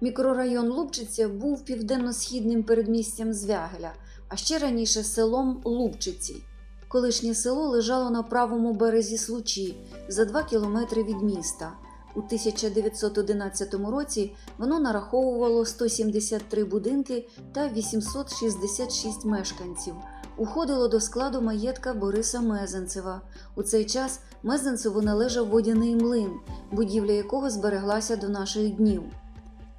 Мікрорайон Лубчиця був південно-східним передмістям Звягеля, а ще раніше селом Лубчиці. Колишнє село лежало на правому березі Случі за 2 кілометри від міста. У 1911 році воно нараховувало 173 будинки та 866 мешканців. Уходило до складу маєтка Бориса Мезенцева. У цей час Мезенцеву належав водяний млин, будівля якого збереглася до наших днів.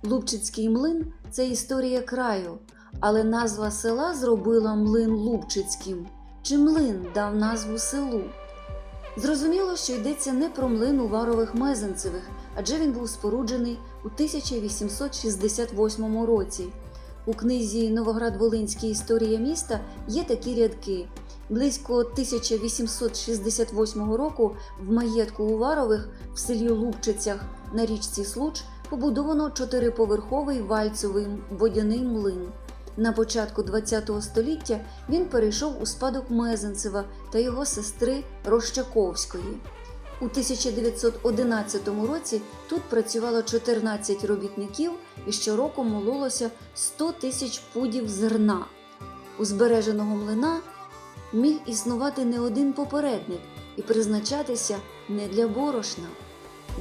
Лубчицький млин це історія краю, але назва села зробила млин Лубчицьким. Чи млин дав назву селу? Зрозуміло, що йдеться не про млин Уварових Мезенцевих, адже він був споруджений у 1868 році. У книзі Новоград-Волинський історія міста є такі рядки. Близько 1868 року в маєтку Уварових в селі Лубчицях на річці Случ побудовано чотириповерховий вальцовий водяний млин. На початку ХХ століття він перейшов у спадок Мезенцева та його сестри Рощаковської. У 1911 році тут працювало 14 робітників і щороку мололося 100 тисяч пудів зерна. У збереженого млина міг існувати не один попередник і призначатися не для борошна.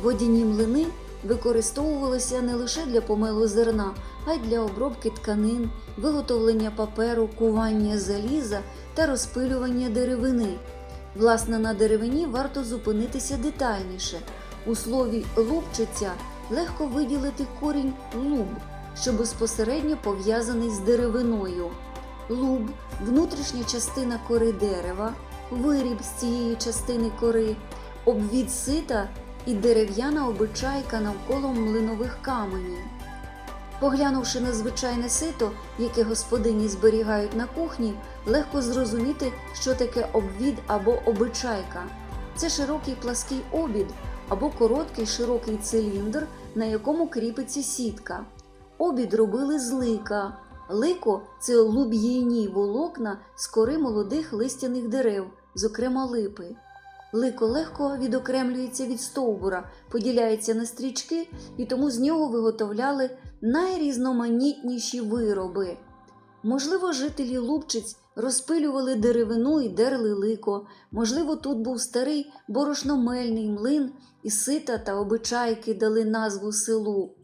Водяні млини використовувалися не лише для помилу зерна, а й для обробки тканин, виготовлення паперу, кування заліза та розпилювання деревини. Власне, на деревині варто зупинитися детальніше. У слові лубчиця легко виділити корінь луб, що безпосередньо пов'язаний з деревиною. Луб внутрішня частина кори дерева, виріб з цієї частини кори, обвід сита і дерев'яна обичайка навколо млинових каменів. Поглянувши на звичайне сито, яке господині зберігають на кухні, легко зрозуміти, що таке обвід або обичайка. Це широкий плаский обід або короткий широкий циліндр, на якому кріпиться сітка. Обід робили з лика. Лико це луб'їні волокна з кори молодих листяних дерев, зокрема липи. Лико легко відокремлюється від стовбура, поділяється на стрічки, і тому з нього виготовляли найрізноманітніші вироби. Можливо, жителі Лубчиць розпилювали деревину і дерли лико, можливо, тут був старий борошномельний млин, і сита та обичайки дали назву селу.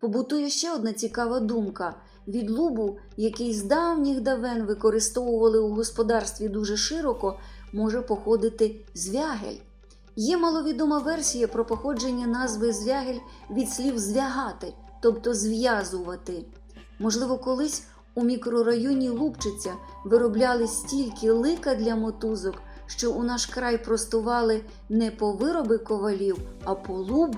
Побутує ще одна цікава думка. Від лубу, який з давніх давен використовували у господарстві дуже широко, може походити звягель. Є маловідома версія про походження назви звягель від слів звягати, тобто зв'язувати. Можливо, колись у мікрорайоні Лубчиця виробляли стільки лика для мотузок, що у наш край простували не по вироби ковалів, а по луб